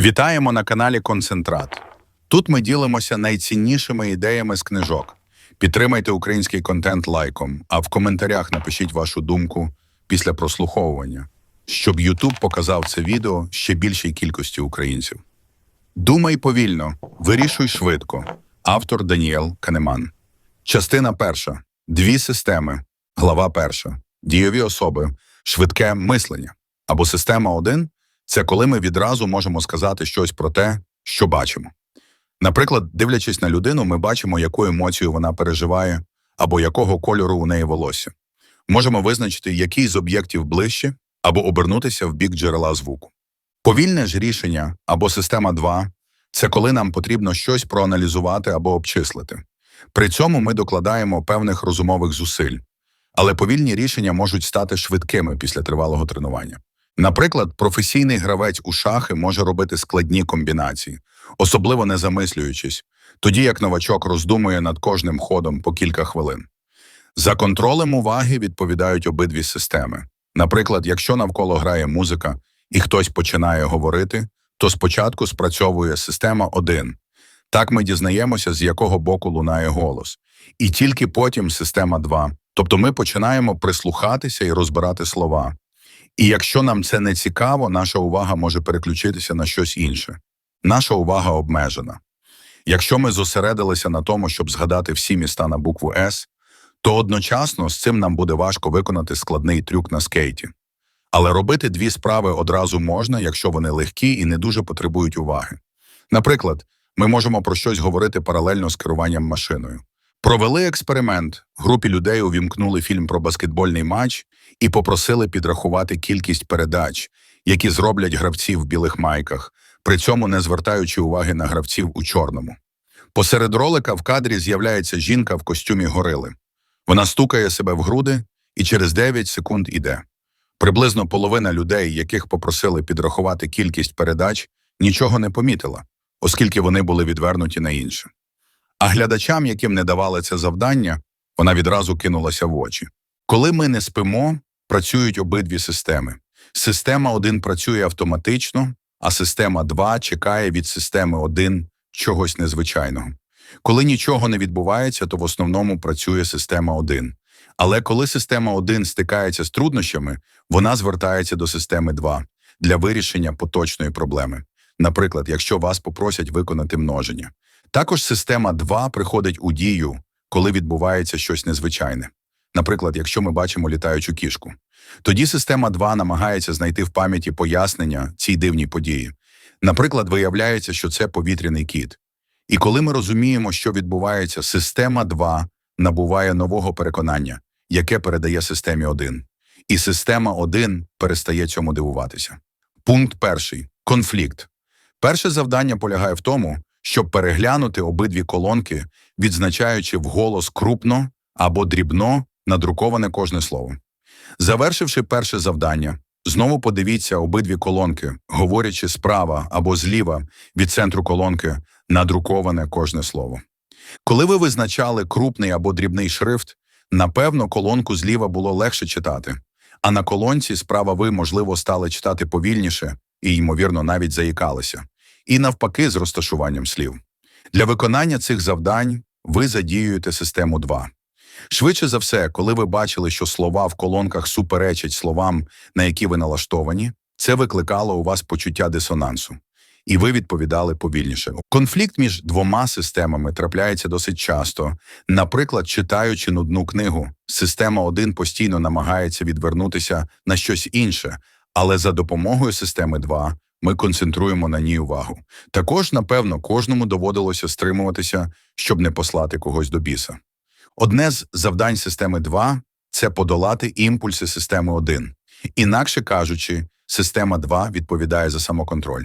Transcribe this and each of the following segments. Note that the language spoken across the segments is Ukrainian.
Вітаємо на каналі Концентрат. Тут ми ділимося найціннішими ідеями з книжок. Підтримайте український контент лайком, а в коментарях напишіть вашу думку після прослуховування, щоб YouTube показав це відео ще більшій кількості українців. Думай повільно, вирішуй швидко. Автор Даніел Канеман. Частина перша. Дві системи. Глава перша. Дійові особи. Швидке мислення. Або система 1 – це коли ми відразу можемо сказати щось про те, що бачимо. Наприклад, дивлячись на людину, ми бачимо, яку емоцію вона переживає, або якого кольору у неї волосся. Можемо визначити, який з об'єктів ближче, або обернутися в бік джерела звуку. Повільне ж рішення або система 2 – це коли нам потрібно щось проаналізувати або обчислити. При цьому ми докладаємо певних розумових зусиль, але повільні рішення можуть стати швидкими після тривалого тренування. Наприклад, професійний гравець у шахи може робити складні комбінації, особливо не замислюючись, тоді як новачок роздумує над кожним ходом по кілька хвилин. За контролем уваги відповідають обидві системи. Наприклад, якщо навколо грає музика і хтось починає говорити, то спочатку спрацьовує система 1. Так ми дізнаємося, з якого боку лунає голос, і тільки потім система 2. Тобто ми починаємо прислухатися і розбирати слова. І якщо нам це не цікаво, наша увага може переключитися на щось інше. Наша увага обмежена. Якщо ми зосередилися на тому, щоб згадати всі міста на букву С, то одночасно з цим нам буде важко виконати складний трюк на скейті. Але робити дві справи одразу можна, якщо вони легкі і не дуже потребують уваги. Наприклад, ми можемо про щось говорити паралельно з керуванням машиною. Провели експеримент. Групі людей увімкнули фільм про баскетбольний матч і попросили підрахувати кількість передач, які зроблять гравці в білих майках, при цьому не звертаючи уваги на гравців у чорному. Посеред ролика в кадрі з'являється жінка в костюмі горили. Вона стукає себе в груди і через 9 секунд іде. Приблизно половина людей, яких попросили підрахувати кількість передач, нічого не помітила, оскільки вони були відвернуті на інше. А глядачам, яким не давали це завдання, вона відразу кинулася в очі. Коли ми не спимо, працюють обидві системи. Система 1 працює автоматично, а система 2 чекає від системи 1 чогось незвичайного. Коли нічого не відбувається, то в основному працює система 1. Але коли система 1 стикається з труднощами, вона звертається до системи 2 для вирішення поточної проблеми. Наприклад, якщо вас попросять виконати множення. Також система 2 приходить у дію, коли відбувається щось незвичайне. Наприклад, якщо ми бачимо літаючу кішку. Тоді система 2 намагається знайти в пам'яті пояснення цій дивній події. Наприклад, виявляється, що це повітряний кіт. І коли ми розуміємо, що відбувається, система 2 набуває нового переконання, яке передає системі 1. І система 1 перестає цьому дивуватися. Пункт перший конфлікт. Перше завдання полягає в тому, щоб переглянути обидві колонки, відзначаючи вголос крупно або дрібно надруковане кожне слово. Завершивши перше завдання, знову подивіться обидві колонки, говорячи справа або зліва від центру колонки, надруковане кожне слово. Коли ви визначали крупний або дрібний шрифт, напевно, колонку зліва було легше читати, а на колонці справа ви, можливо, стали читати повільніше і, ймовірно, навіть заїкалися, і навпаки, з розташуванням слів. Для виконання цих завдань ви задіюєте систему 2. Швидше за все, коли ви бачили, що слова в колонках суперечать словам, на які ви налаштовані, це викликало у вас почуття дисонансу, і ви відповідали повільніше. Конфлікт між двома системами трапляється досить часто. Наприклад, читаючи нудну книгу, система 1 постійно намагається відвернутися на щось інше, але за допомогою системи 2 ми концентруємо на ній увагу. Також, напевно, кожному доводилося стримуватися, щоб не послати когось до біса. Одне з завдань системи 2 – це подолати імпульси системи 1. Інакше кажучи, система 2 відповідає за самоконтроль.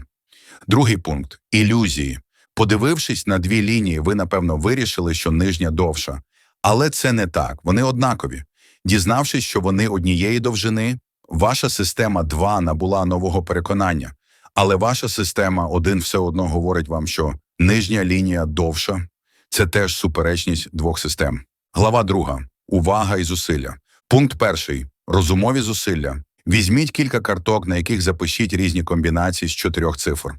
Другий пункт ілюзії. Подивившись на дві лінії, ви, напевно, вирішили, що нижня довша. Але це не так, вони однакові. Дізнавшись, що вони однієї довжини, ваша система 2 набула нового переконання, але ваша система 1 все одно говорить вам, що нижня лінія довша це теж суперечність двох систем. Глава 2. Увага і зусилля. Пункт перший. Розумові зусилля. Візьміть кілька карток, на яких запишіть різні комбінації з чотирьох цифр.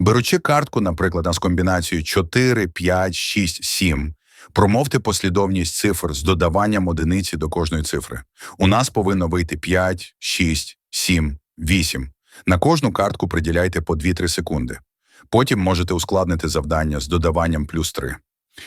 Беручи картку, наприклад, з комбінацією 4, 5, 6, 7, промовте послідовність цифр з додаванням одиниці до кожної цифри. У нас повинно вийти 5, 6, 7, 8. На кожну картку приділяйте по 2-3 секунди. Потім можете ускладнити завдання з додаванням плюс 3.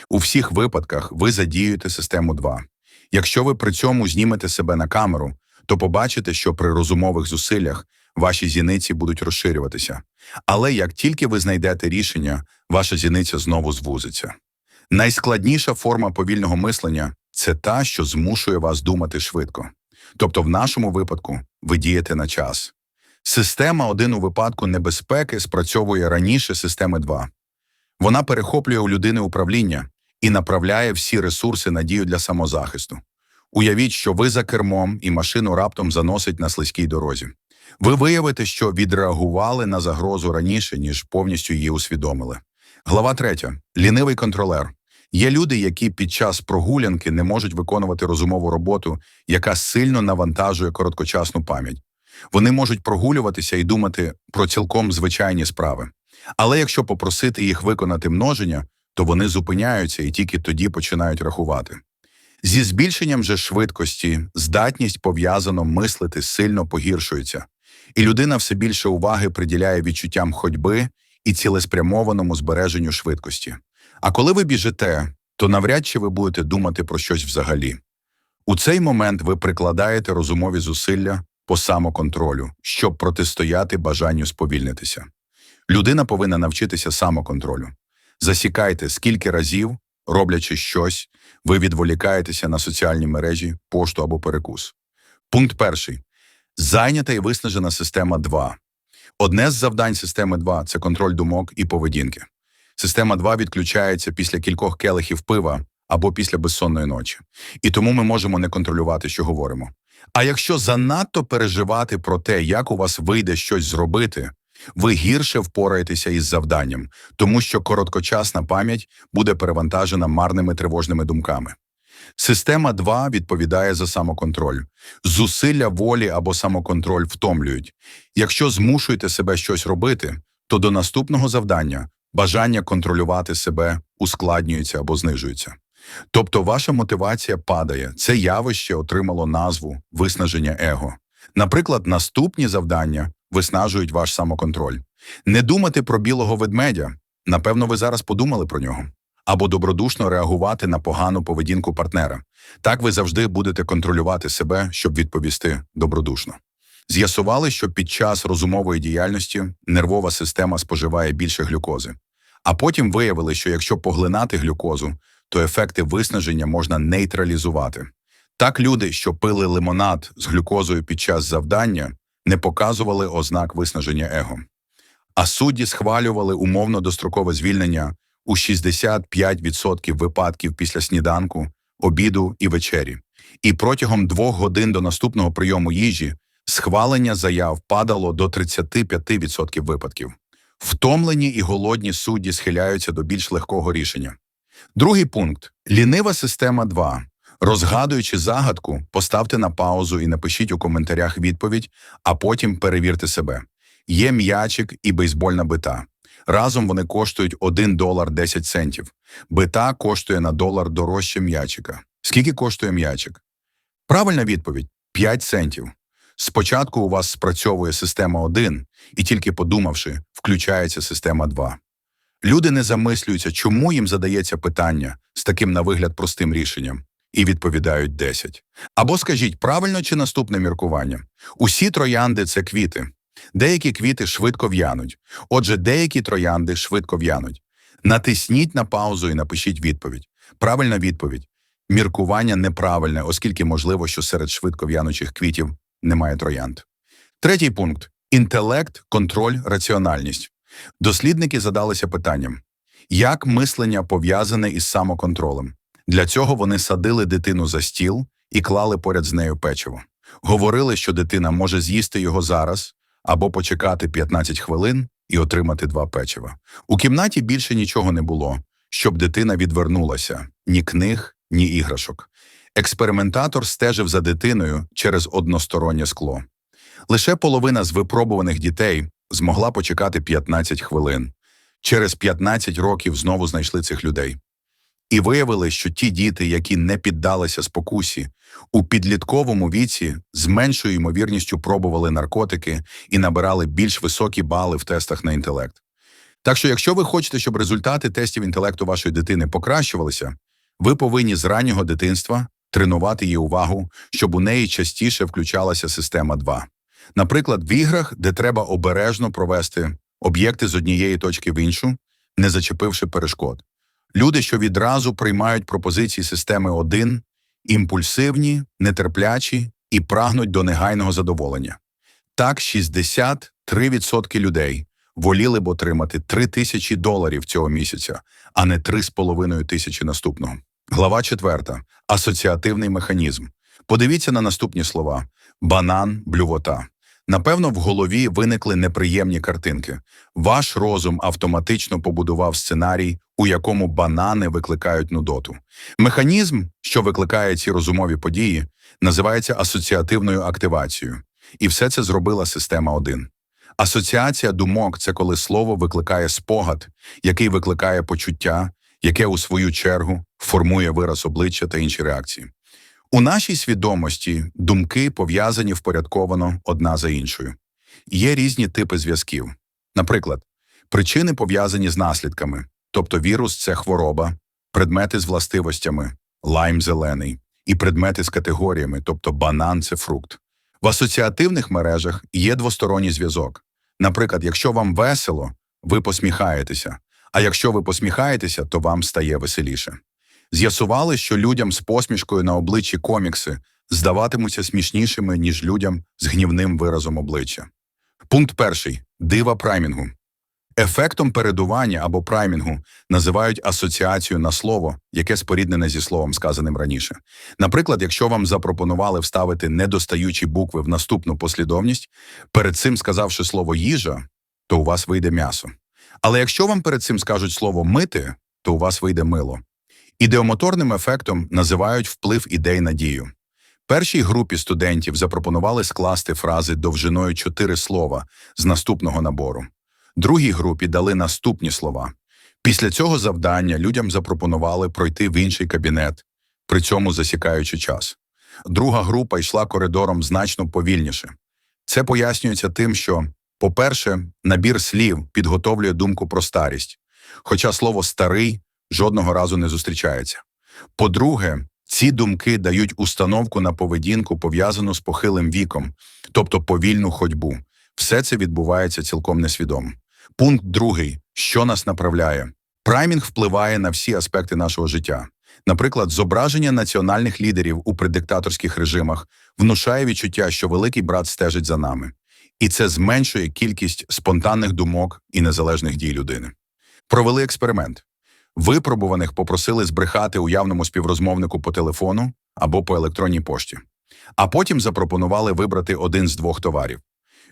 У всіх випадках ви задіюєте систему 2. Якщо ви при цьому знімете себе на камеру, то побачите, що при розумових зусиллях ваші зіниці будуть розширюватися. Але як тільки ви знайдете рішення, ваша зіниця знову звузиться. Найскладніша форма повільного мислення це та, що змушує вас думати швидко. Тобто, в нашому випадку ви дієте на час. Система 1 у випадку небезпеки спрацьовує раніше системи 2. Вона перехоплює у людини управління і направляє всі ресурси на дію для самозахисту. Уявіть, що ви за кермом і машину раптом заносить на слизькій дорозі. Ви виявите, що відреагували на загрозу раніше, ніж повністю її усвідомили. Глава третя. Лінивий контролер. Є люди, які під час прогулянки не можуть виконувати розумову роботу, яка сильно навантажує короткочасну пам'ять. Вони можуть прогулюватися і думати про цілком звичайні справи. Але якщо попросити їх виконати множення, то вони зупиняються і тільки тоді починають рахувати. Зі збільшенням же швидкості здатність пов'язано мислити сильно погіршується, і людина все більше уваги приділяє відчуттям ходьби і цілеспрямованому збереженню швидкості. А коли ви біжите, то навряд чи ви будете думати про щось взагалі. У цей момент ви прикладаєте розумові зусилля по самоконтролю, щоб протистояти бажанню сповільнитися. Людина повинна навчитися самоконтролю. Засікайте, скільки разів, роблячи щось, ви відволікаєтеся на соціальні мережі, пошту або перекус. Пункт перший. Зайнята і виснажена система 2. Одне з завдань системи 2 – це контроль думок і поведінки. Система 2 відключається після кількох келихів пива або після безсонної ночі. І тому ми можемо не контролювати, що говоримо. А якщо занадто переживати про те, як у вас вийде щось зробити, ви гірше впораєтеся із завданням, тому що короткочасна пам'ять буде перевантажена марними тривожними думками. Система 2 відповідає за самоконтроль. Зусилля волі або самоконтроль втомлюють. Якщо змушуєте себе щось робити, то до наступного завдання бажання контролювати себе ускладнюється або знижується. Тобто ваша мотивація падає. Це явище отримало назву виснаження его. Наприклад, наступні завдання виснажують ваш самоконтроль. Не думати про білого ведмедя. Напевно, ви зараз подумали про нього. Або добродушно реагувати на погану поведінку партнера. Так ви завжди будете контролювати себе, щоб відповісти добродушно. З'ясували, що під час розумової діяльності нервова система споживає більше глюкози. А потім виявили, що якщо поглинати глюкозу, то ефекти виснаження можна нейтралізувати. Так люди, що пили лимонад з глюкозою під час завдання, не показували ознак виснаження его. А судді схвалювали умовно дострокове звільнення у 65% випадків після сніданку, обіду і вечері. І протягом двох годин до наступного прийому їжі схвалення заяв падало до 35% випадків. Втомлені і голодні судді схиляються до більш легкого рішення. Другий пункт лінива система 2. Розгадуючи загадку, поставте на паузу і напишіть у коментарях відповідь, а потім перевірте себе. Є м'ячик і бейсбольна бита. Разом вони коштують 1 долар 10 центів. Бита коштує на долар дорожче м'ячика. Скільки коштує м'ячик? Правильна відповідь 5 центів. Спочатку у вас спрацьовує система 1, і тільки подумавши, включається система 2. Люди не замислюються, чому їм задається питання з таким на вигляд простим рішенням, і відповідають 10. Або скажіть, правильно чи наступне міркування? Усі троянди це квіти. Деякі квіти швидко в'януть. Отже, деякі троянди швидко в'януть. Натисніть на паузу і напишіть відповідь. Правильна відповідь. Міркування неправильне, оскільки можливо, що серед швидко в'янучих квітів немає троянд. Третій пункт інтелект, контроль, раціональність. Дослідники задалися питанням, як мислення пов'язане із самоконтролем. Для цього вони садили дитину за стіл і клали поряд з нею печиво. Говорили, що дитина може з'їсти його зараз або почекати 15 хвилин і отримати два печива. У кімнаті більше нічого не було, щоб дитина відвернулася ні книг, ні іграшок. Експериментатор стежив за дитиною через одностороннє скло. Лише половина з випробуваних дітей змогла почекати 15 хвилин. Через 15 років знову знайшли цих людей. І виявили, що ті діти, які не піддалися спокусі, у підлітковому віці з меншою ймовірністю пробували наркотики і набирали більш високі бали в тестах на інтелект. Так що, якщо ви хочете, щоб результати тестів інтелекту вашої дитини покращувалися, ви повинні з раннього дитинства тренувати її увагу, щоб у неї частіше включалася система 2. Наприклад, в іграх, де треба обережно провести об'єкти з однієї точки в іншу, не зачепивши перешкод. Люди, що відразу приймають пропозиції системи 1, імпульсивні, нетерплячі і прагнуть до негайного задоволення. Так, 63% людей воліли б отримати 3 тисячі доларів цього місяця, а не 3,5 тисячі наступного. Глава 4. Асоціативний механізм. Подивіться на наступні слова: банан, блювота. Напевно, в голові виникли неприємні картинки. Ваш розум автоматично побудував сценарій, у якому банани викликають нудоту. Механізм, що викликає ці розумові події, називається асоціативною активацією. І все це зробила система 1. Асоціація думок це коли слово викликає спогад, який викликає почуття, яке у свою чергу формує вираз обличчя та інші реакції. У нашій свідомості думки пов'язані впорядковано одна за іншою. Є різні типи зв'язків. Наприклад, причини пов'язані з наслідками, тобто вірус це хвороба, предмети з властивостями, лайм зелений, і предмети з категоріями, тобто банан це фрукт. В асоціативних мережах є двосторонній зв'язок. Наприклад, якщо вам весело, ви посміхаєтеся, а якщо ви посміхаєтеся, то вам стає веселіше. З'ясували, що людям з посмішкою на обличчі комікси здаватимуться смішнішими, ніж людям з гнівним виразом обличчя. Пункт перший дива праймінгу. Ефектом передування або праймінгу називають асоціацію на слово, яке споріднене зі словом, сказаним раніше. Наприклад, якщо вам запропонували вставити недостаючі букви в наступну послідовність, перед цим сказавши слово їжа, то у вас вийде м'ясо. Але якщо вам перед цим скажуть слово мити, то у вас вийде мило. Ідеомоторним ефектом називають вплив ідей на дію. Першій групі студентів запропонували скласти фрази довжиною чотири слова з наступного набору. Другій групі дали наступні слова. Після цього завдання людям запропонували пройти в інший кабінет, при цьому засікаючи час. Друга група йшла коридором значно повільніше. Це пояснюється тим, що, по-перше, набір слів підготовлює думку про старість, хоча слово старий жодного разу не зустрічається. По-друге, ці думки дають установку на поведінку, пов'язану з похилим віком, тобто повільну ходьбу. Все це відбувається цілком несвідомо. Пункт другий, що нас направляє. Праймінг впливає на всі аспекти нашого життя. Наприклад, зображення національних лідерів у предиктаторських режимах внушає відчуття, що великий брат стежить за нами, і це зменшує кількість спонтанних думок і незалежних дій людини. Провели експеримент. Випробуваних попросили збрехати уявному співрозмовнику по телефону або по електронній пошті, а потім запропонували вибрати один з двох товарів.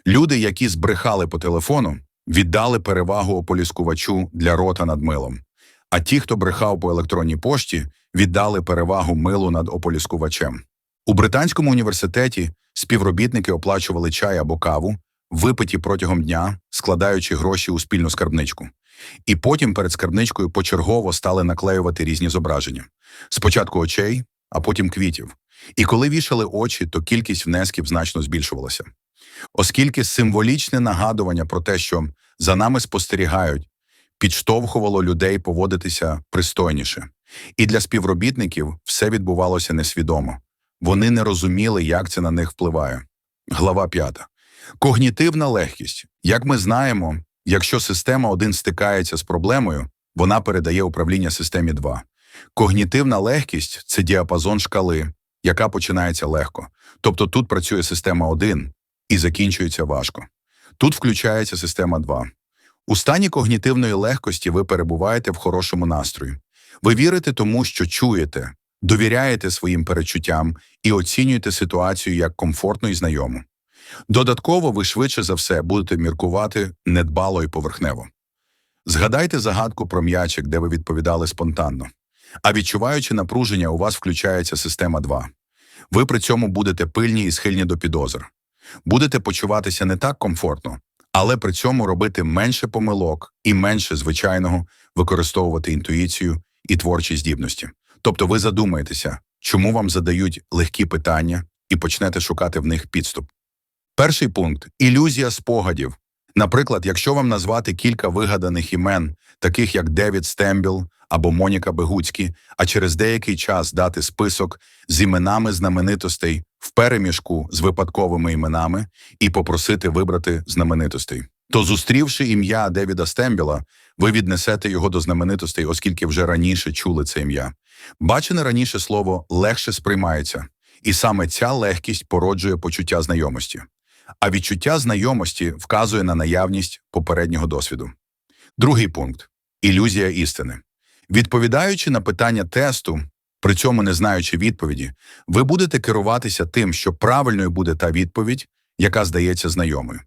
Люди, які збрехали по телефону, віддали перевагу ополіскувачу для рота над милом, а ті, хто брехав по електронній пошті, віддали перевагу милу над ополіскувачем. У Британському університеті співробітники оплачували чай або каву, випиті протягом дня, складаючи гроші у спільну скарбничку. І потім перед скарбничкою почергово стали наклеювати різні зображення: спочатку очей, а потім квітів. І коли вішали очі, то кількість внесків значно збільшувалася. Оскільки символічне нагадування про те, що за нами спостерігають, підштовхувало людей поводитися пристойніше. І для співробітників все відбувалося несвідомо. Вони не розуміли, як це на них впливає. Глава 5. Когнітивна легкість. Як ми знаємо, якщо система 1 стикається з проблемою, вона передає управління системі 2. Когнітивна легкість це діапазон шкали, яка починається легко. Тобто тут працює система 1 і закінчується важко. Тут включається система 2. У стані когнітивної легкості ви перебуваєте в хорошому настрої. Ви вірите тому, що чуєте, довіряєте своїм перечуттям і оцінюєте ситуацію як комфортну і знайому. Додатково ви швидше за все будете міркувати недбало і поверхнево. Згадайте загадку про м'ячик, де ви відповідали спонтанно. А відчуваючи напруження, у вас включається система 2. Ви при цьому будете пильні і схильні до підозр. Будете почуватися не так комфортно, але при цьому робити менше помилок і менше звичайного використовувати інтуїцію і творчі здібності. Тобто ви задумаєтеся, чому вам задають легкі питання і почнете шукати в них підступ. Перший пункт ілюзія спогадів. Наприклад, якщо вам назвати кілька вигаданих імен, таких як Девід Стембіл або Моніка Бегуцькі, а через деякий час дати список з іменами знаменитостей в переміжку з випадковими іменами і попросити вибрати знаменитостей, то зустрівши ім'я Девіда Стембіла, ви віднесете його до знаменитостей, оскільки вже раніше чули це ім'я. Бачене раніше слово легше сприймається, і саме ця легкість породжує почуття знайомості. А відчуття знайомості вказує на наявність попереднього досвіду. Другий пункт ілюзія істини. Відповідаючи на питання тесту, при цьому не знаючи відповіді, ви будете керуватися тим, що правильною буде та відповідь, яка здається знайомою.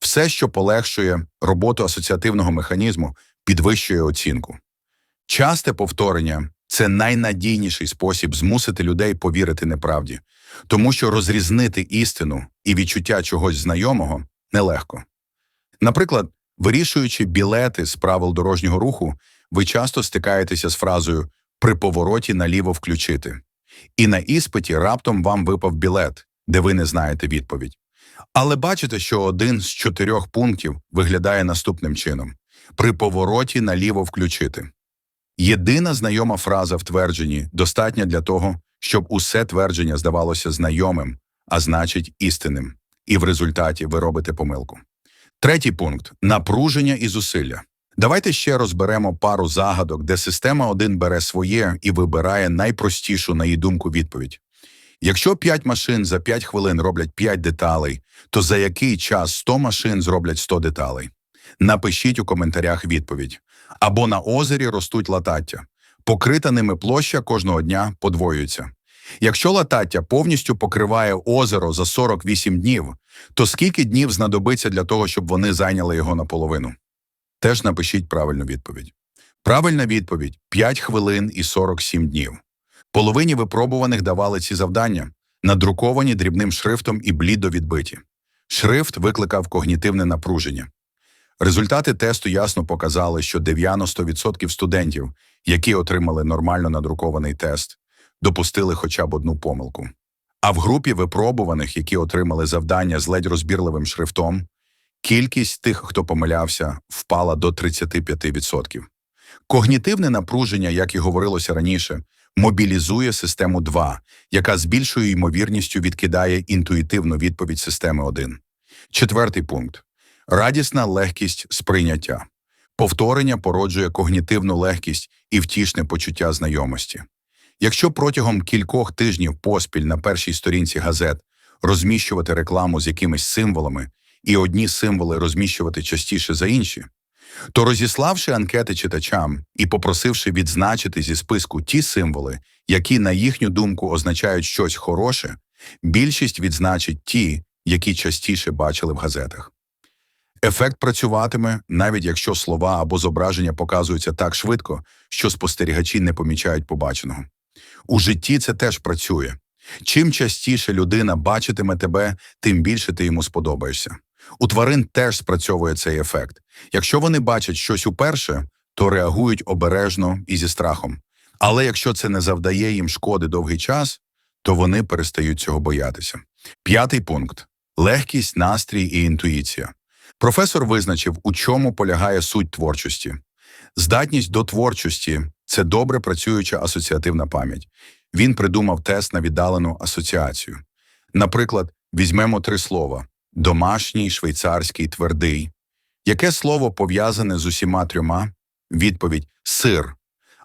Все, що полегшує роботу асоціативного механізму, підвищує оцінку. Часте повторення це найнадійніший спосіб змусити людей повірити неправді, тому що розрізнити істину і відчуття чогось знайомого нелегко. Наприклад, вирішуючи білети з правил дорожнього руху, ви часто стикаєтеся з фразою при повороті наліво включити. І на іспиті раптом вам випав білет, де ви не знаєте відповідь. Але бачите, що один з чотирьох пунктів виглядає наступним чином: при повороті наліво включити. Єдина знайома фраза в твердженні достатня для того, щоб усе твердження здавалося знайомим, а значить істинним. І в результаті ви робите помилку. Третій пункт напруження і зусилля. Давайте ще розберемо пару загадок, де система 1 бере своє і вибирає найпростішу, на її думку, відповідь. Якщо 5 машин за 5 хвилин роблять 5 деталей, то за який час 100 машин зроблять 100 деталей? Напишіть у коментарях відповідь. Або на озері ростуть латаття. Покрита ними площа кожного дня подвоюється. Якщо латаття повністю покриває озеро за 48 днів, то скільки днів знадобиться для того, щоб вони зайняли його наполовину? Теж напишіть правильну відповідь. Правильна відповідь 5 хвилин і 47 днів. Половині випробуваних давали ці завдання, надруковані дрібним шрифтом і блідо відбиті. Шрифт викликав когнітивне напруження. Результати тесту ясно показали, що 90% студентів, які отримали нормально надрукований тест, допустили хоча б одну помилку. А в групі випробуваних, які отримали завдання з ледь розбірливим шрифтом, кількість тих, хто помилявся, впала до 35%. Когнітивне напруження, як і говорилося раніше, мобілізує систему 2, яка з більшою ймовірністю відкидає інтуїтивну відповідь системи 1. Четвертий пункт радісна легкість сприйняття. Повторення породжує когнітивну легкість і втішне почуття знайомості. Якщо протягом кількох тижнів поспіль на першій сторінці газет розміщувати рекламу з якимись символами і одні символи розміщувати частіше за інші, то розіславши анкети читачам і попросивши відзначити зі списку ті символи, які, на їхню думку, означають щось хороше, більшість відзначить ті, які частіше бачили в газетах. Ефект працюватиме, навіть якщо слова або зображення показуються так швидко, що спостерігачі не помічають побаченого. У житті це теж працює. Чим частіше людина бачитиме тебе, тим більше ти йому сподобаєшся. У тварин теж спрацьовує цей ефект. Якщо вони бачать щось уперше, то реагують обережно і зі страхом. Але якщо це не завдає їм шкоди довгий час, то вони перестають цього боятися. П'ятий пункт легкість, настрій і інтуїція. Професор визначив, у чому полягає суть творчості. Здатність до творчості це добре працююча асоціативна пам'ять. Він придумав тест на віддалену асоціацію. Наприклад, візьмемо три слова: домашній, швейцарський, твердий. Яке слово пов'язане з усіма трьома? Відповідь сир.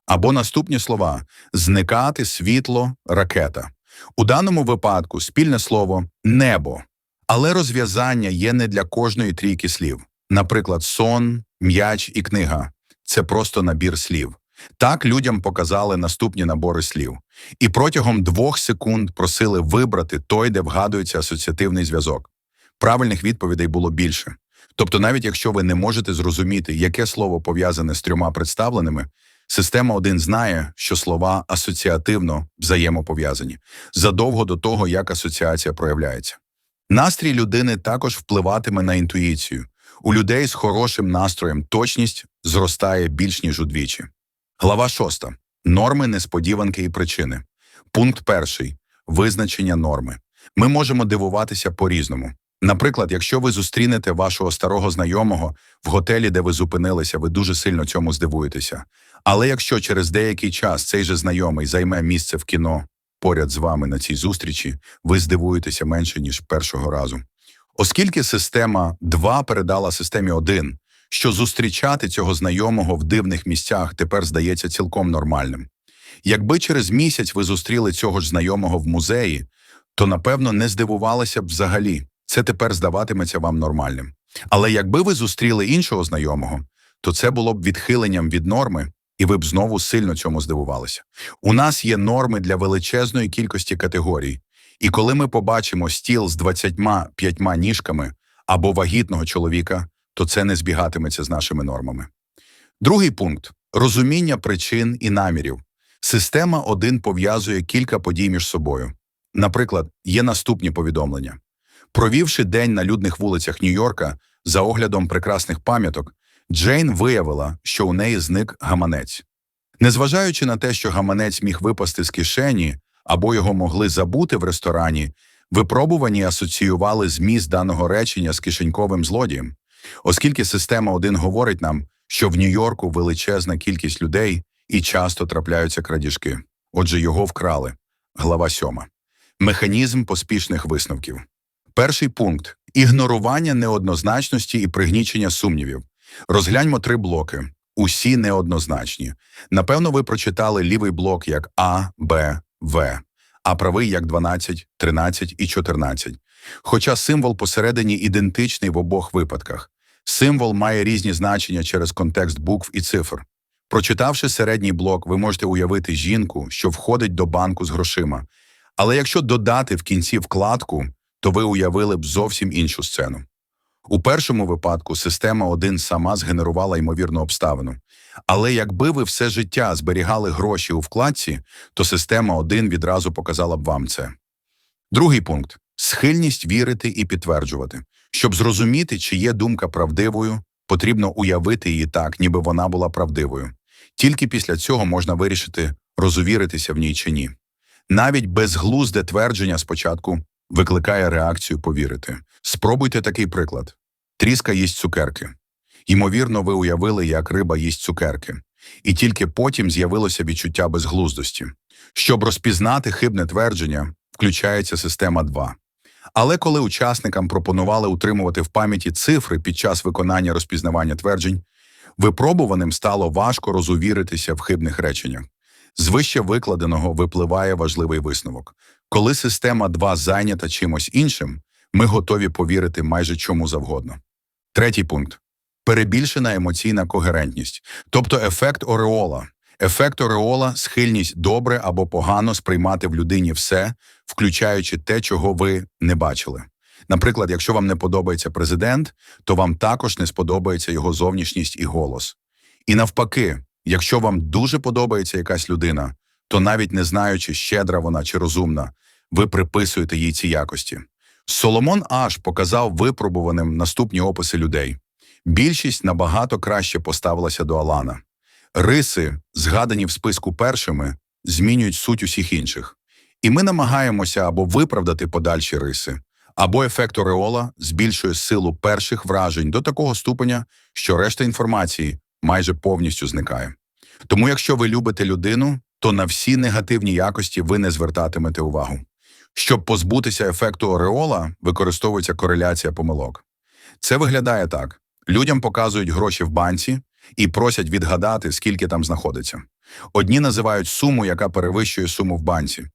Або наступні слова зникати, світло, ракета. У даному випадку спільне слово небо. Але розв'язання є не для кожної трійки слів. Наприклад, сон, м'яч і книга це просто набір слів. Так людям показали наступні набори слів, і протягом двох секунд просили вибрати той, де вгадується асоціативний зв'язок. Правильних відповідей було більше. Тобто, навіть якщо ви не можете зрозуміти, яке слово пов'язане з трьома представленими, система 1 знає, що слова асоціативно взаємопов'язані задовго до того, як асоціація проявляється. Настрій людини також впливатиме на інтуїцію. У людей з хорошим настроєм точність зростає більш ніж удвічі. Глава 6. Норми, несподіванки і причини. Пункт перший. Визначення норми. Ми можемо дивуватися по-різному. Наприклад, якщо ви зустрінете вашого старого знайомого в готелі, де ви зупинилися, ви дуже сильно цьому здивуєтеся. Але якщо через деякий час цей же знайомий займе місце в кіно поряд з вами на цій зустрічі, ви здивуєтеся менше, ніж першого разу. Оскільки система 2 передала системі 1, що зустрічати цього знайомого в дивних місцях тепер здається цілком нормальним. Якби через місяць ви зустріли цього ж знайомого в музеї, то напевно не здивувалися б взагалі. Це тепер здаватиметься вам нормальним. Але якби ви зустріли іншого знайомого, то це було б відхиленням від норми, і ви б знову сильно цьому здивувалися. У нас є норми для величезної кількості категорій, і коли ми побачимо стіл з 25 ніжками або вагітного чоловіка, то це не збігатиметься з нашими нормами. Другий пункт розуміння причин і намірів. Система 1 пов'язує кілька подій між собою. Наприклад, є наступні повідомлення. Провівши день на людних вулицях Нью-Йорка за оглядом прекрасних пам'яток, Джейн виявила, що у неї зник гаманець. Незважаючи на те, що гаманець міг випасти з кишені або його могли забути в ресторані, випробувані асоціювали зміст даного речення з кишеньковим злодієм, оскільки система 1 говорить нам, що в Нью-Йорку величезна кількість людей і часто трапляються крадіжки. Отже, його вкрали. Глава 7. Механізм поспішних висновків. Перший пункт ігнорування неоднозначності і пригнічення сумнівів. Розгляньмо три блоки. Усі неоднозначні. Напевно, ви прочитали лівий блок як А, Б, В, а правий як 12, 13 і 14. Хоча символ посередині ідентичний в обох випадках. Символ має різні значення через контекст букв і цифр. Прочитавши середній блок, ви можете уявити жінку, що входить до банку з грошима. Але якщо додати в кінці вкладку, то ви уявили б зовсім іншу сцену. У першому випадку система 1 сама згенерувала ймовірну обставину. Але якби ви все життя зберігали гроші у вкладці, то система 1 відразу показала б вам це. Другий пункт схильність вірити і підтверджувати. Щоб зрозуміти, чи є думка правдивою, потрібно уявити її так, ніби вона була правдивою. Тільки після цього можна вирішити, розувіритися в ній чи ні. Навіть безглузде твердження спочатку викликає реакцію повірити. Спробуйте такий приклад: тріска їсть цукерки. Ймовірно, ви уявили, як риба їсть цукерки, і тільки потім з'явилося відчуття безглуздості. Щоб розпізнати хибне твердження, включається система 2. Але коли учасникам пропонували утримувати в пам'яті цифри під час виконання розпізнавання тверджень, випробуваним стало важко розувіритися в хибних реченнях. З вище викладеного випливає важливий висновок. Коли система 2 зайнята чимось іншим, ми готові повірити майже чому завгодно. Третій пункт перебільшена емоційна когерентність, тобто ефект Ореола. Ефект Ореола схильність добре або погано сприймати в людині все, включаючи те, чого ви не бачили. Наприклад, якщо вам не подобається президент, то вам також не сподобається його зовнішність і голос. І навпаки, якщо вам дуже подобається якась людина, то навіть не знаючи, щедра вона чи розумна, ви приписуєте їй ці якості. Соломон Аш показав випробуваним наступні описи людей. Більшість набагато краще поставилася до Алана. Риси, згадані в списку першими, змінюють суть усіх інших. І ми намагаємося або виправдати подальші риси, або ефект Ореола збільшує силу перших вражень до такого ступеня, що решта інформації майже повністю зникає. Тому, якщо ви любите людину, то на всі негативні якості ви не звертатимете увагу. Щоб позбутися ефекту Ореола, використовується кореляція помилок. Це виглядає так: людям показують гроші в банці і просять відгадати, скільки там знаходиться. Одні називають суму, яка перевищує суму в банці,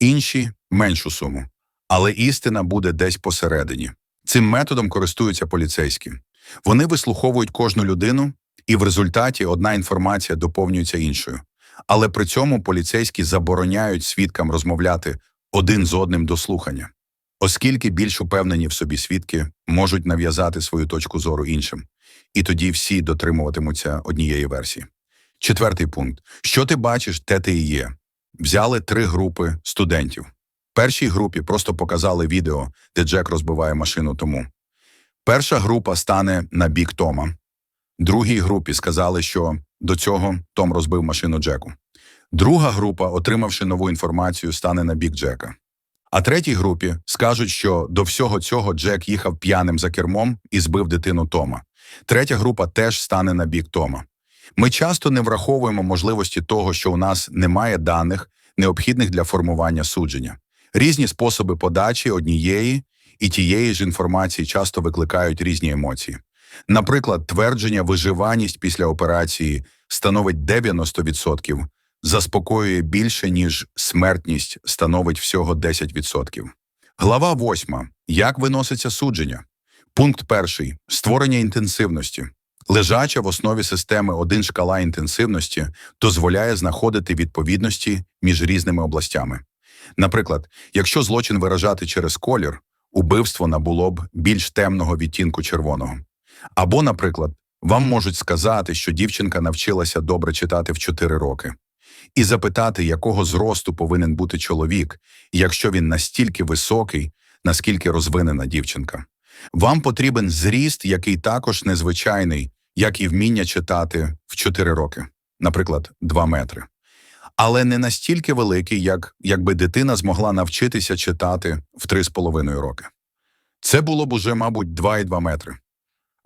інші меншу суму. Але істина буде десь посередині. Цим методом користуються поліцейські. Вони вислуховують кожну людину, і в результаті одна інформація доповнюється іншою. Але при цьому поліцейські забороняють свідкам розмовляти один з одним до слухання, оскільки більш упевнені в собі свідки можуть нав'язати свою точку зору іншим, і тоді всі дотримуватимуться однієї версії. Четвертий пункт: що ти бачиш, те ти і є. Взяли три групи студентів. Першій групі просто показали відео, де Джек розбиває машину тому. Перша група стане на бік Тома. Другій групі сказали, що до цього Том розбив машину Джеку. Друга група, отримавши нову інформацію, стане на бік Джека. А третій групі скажуть, що до всього цього Джек їхав п'яним за кермом і збив дитину Тома. Третя група теж стане на бік Тома. Ми часто не враховуємо можливості того, що у нас немає даних, необхідних для формування судження. Різні способи подачі однієї і тієї ж інформації часто викликають різні емоції. Наприклад, твердження виживаність після операції становить 90%, заспокоює більше, ніж смертність становить всього 10%. Глава 8. Як виноситься судження? Пункт перший. Створення інтенсивності. Лежача в основі системи один шкала інтенсивності дозволяє знаходити відповідності між різними областями. Наприклад, якщо злочин виражати через колір, убивство набуло б більш темного відтінку червоного. Або, наприклад, вам можуть сказати, що дівчинка навчилася добре читати в 4 роки, і запитати, якого зросту повинен бути чоловік, якщо він настільки високий, наскільки розвинена дівчинка. Вам потрібен зріст, який також незвичайний, як і вміння читати в 4 роки, наприклад, 2 метри. Але не настільки великий, як якби дитина змогла навчитися читати в 3,5 роки. Це було б уже, мабуть, 2,2 метри.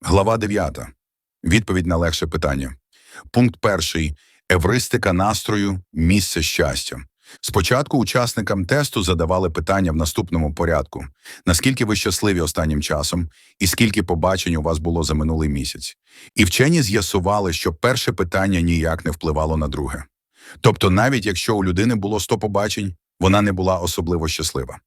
Глава 9. Відповідь на легше питання. Пункт перший. Евристика настрою – місце щастя. Спочатку учасникам тесту задавали питання в наступному порядку. Наскільки ви щасливі останнім часом і скільки побачень у вас було за минулий місяць? І вчені з'ясували, що перше питання ніяк не впливало на друге. Тобто навіть якщо у людини було 100 побачень, вона не була особливо щаслива.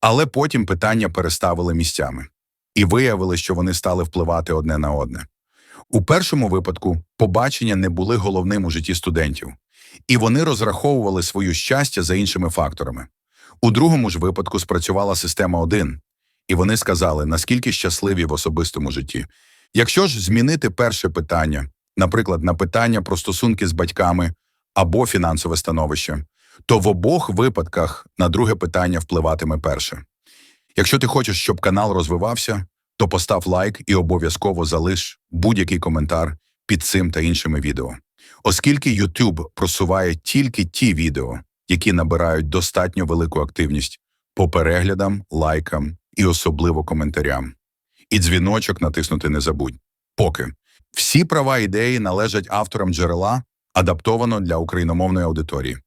Але потім питання переставили місцями. І виявили, що вони стали впливати одне на одне. У першому випадку побачення не були головним у житті студентів, і вони розраховували свою щастя за іншими факторами. У другому ж випадку спрацювала система 1, і вони сказали, наскільки щасливі в особистому житті. Якщо ж змінити перше питання, наприклад, на питання про стосунки з батьками або фінансове становище, то в обох випадках на друге питання впливатиме перше. Якщо ти хочеш, щоб канал розвивався, то постав лайк і обов'язково залиш будь-який коментар під цим та іншими відео. Оскільки YouTube просуває тільки ті відео, які набирають достатньо велику активність по переглядам, лайкам і особливо коментарям. І дзвіночок натиснути не забудь. Поки всі права ідеї належать авторам джерела, адаптовано для україномовної аудиторії.